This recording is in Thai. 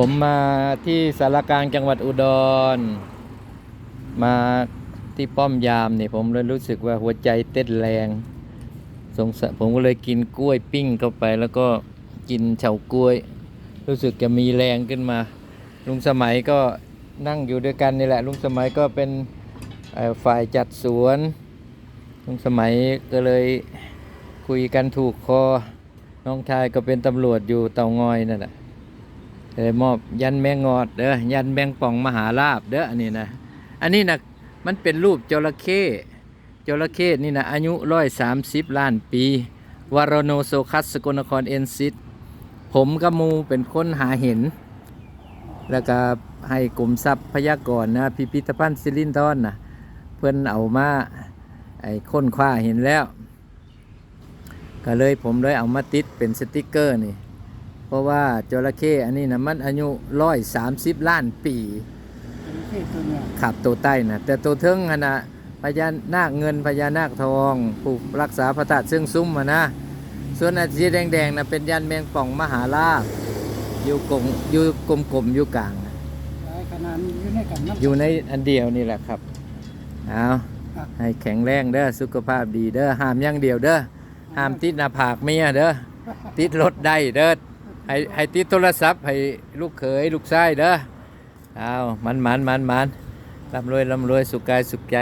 ผมมาที่สารกลางจังหวัดอุดร มาที่ป้อมยามเนี่ยผมเลยรู้สึกว่าหัวใจเต้นแรงสงสัยผมก็เลยกินกล้วยปิ้งเข้าไป แล้วก็กินเฉากล้วย รู้สึกจะมีแรงขึ้นมา ลุงสมัยก็นั่งอยู่ด้วยกันนี่แหละ ลุงสมัยก็เป็นฝ่ายจัดสวน ลุงสมัยก็เลยคุยกันถูกคอ น้องชายก็เป็นตำรวจอยู่เตางอยนั่นแหละ เลยมอบยันแมงงอดเด้อยันแมงป่องมหาลาบเด้ออันนี้นะอันนี้นะมันเป็นรูปจระเข้จระเข้นี่นะอายุร้อยสามสิบล้านปีวารโนโซคัสสกลนครเอนซิตผมกับมูเป็นคนหาเห็น แล้วก็ให้กรมทรัพยากรนะพิพิธภัณฑ์ซิลินทอนนะเพื่อนเอามาไอ้ค้นคว้าเห็นแล้ว ก็เลยผมเลยเอามาติดเป็นสติกเกอร์นี่ เพราะว่าจระเข้อันนี้นะมันอายุร้อยสามสิบล้านปีที่ตัวเนี่ยขับตัวใต้นะแต่ตัวเทิงหั่นนะพญานาคเงินพญานาคทองผู้รักษาพระธาตุซึ่งซุ้มมานะ ส่วนอันสีแดงๆนะเป็นยันแมงป่องมหาลาภอยู่กลมอยู่กลมๆอยู่กลางนะหลายขนาดอยู่ในกันน้ำอยู่ในอันเดียวนี่แหละครับเอาให้แข็งแรงเด้อสุขภาพดีเด้อห้ามอย่างเดียวเด้อห้ามติดหน้าผากเมียเด้อติดรถได้เด้อ ให้ให้ติดโทรศัพท์ให้ลูกเขยลูกชายเด้อเอามันมันมันมันร่ำรวยร่ำรวยสุขกายสุขใจ